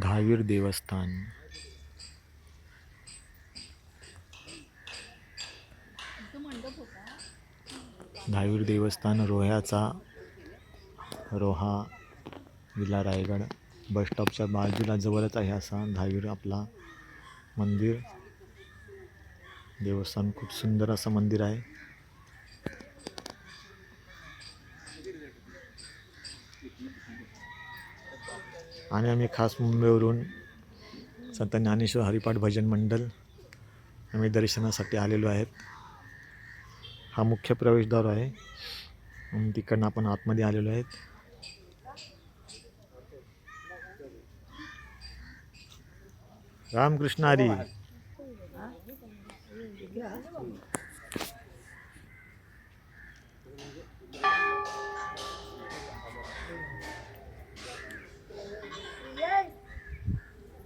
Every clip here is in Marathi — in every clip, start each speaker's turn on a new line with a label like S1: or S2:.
S1: दहावीर देवस्थान. दहावीर देवस्थान रोह्याचा रोहा जिल्हा रायगड. बसस्टॉपच्या बाजूला जवळच आहे असा दहावीर आपला मंदिर. देवस्थान खूप सुंदर असं मंदिर आहे. आणि आम्ही खास मुंबईवरून संत ज्ञानेश्वर हरिपाठ भजन मंडळ आम्ही दर्शनासाठी आलेलो आहेत. हा मुख्य प्रवेशद्वार आहे. तिकडनं आपण आतमध्ये आलेलो आहेत. रामकृष्ण हरी.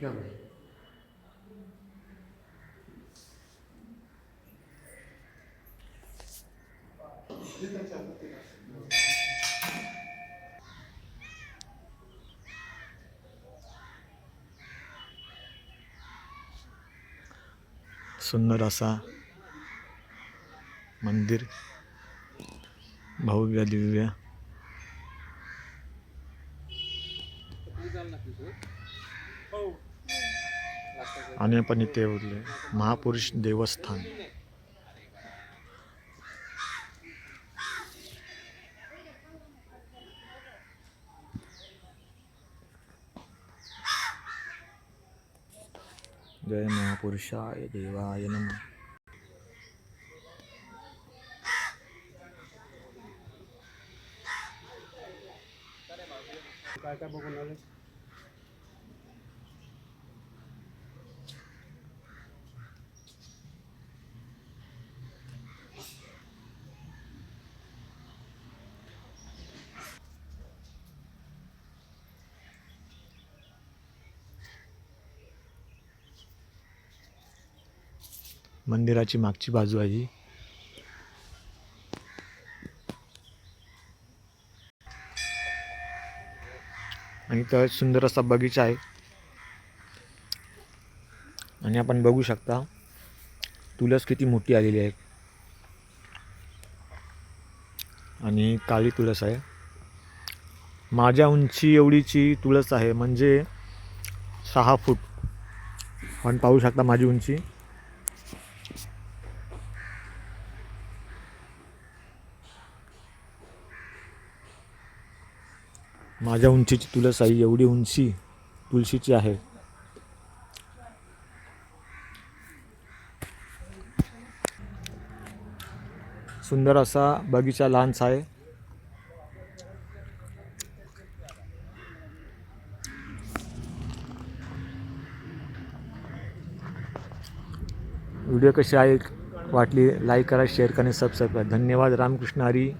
S2: केलं
S1: सुंदर असा मंदिर. भव्य दिव्य. आणि पण इथे उरले. महापुरुष देवस्थान. जय महापुरुषाय देवाय नमः.
S2: काय काय बघून
S1: मंदिराची मागची बाजू आहे ही. आणि तर सुंदर असा बगीचा आहे. आणि आपण बघू शकता तुलस किती मोठी आलेली आहे. आणि काळी तुळस आहे. माझ्या उंची एवढीची तुळस आहे म्हणजे सहा फूट. आपण पाहू शकता माझी उंची. माझ्या उंचीची तुला आई एवढी उंची तुळशीची आहे. सुंदर असा बगीचा लहानसा आहे. व्हिडिओ कशी आहे वाटली लाईक करा शेअर करा सबस्क्राईब करा. धन्यवाद. रामकृष्ण हरी.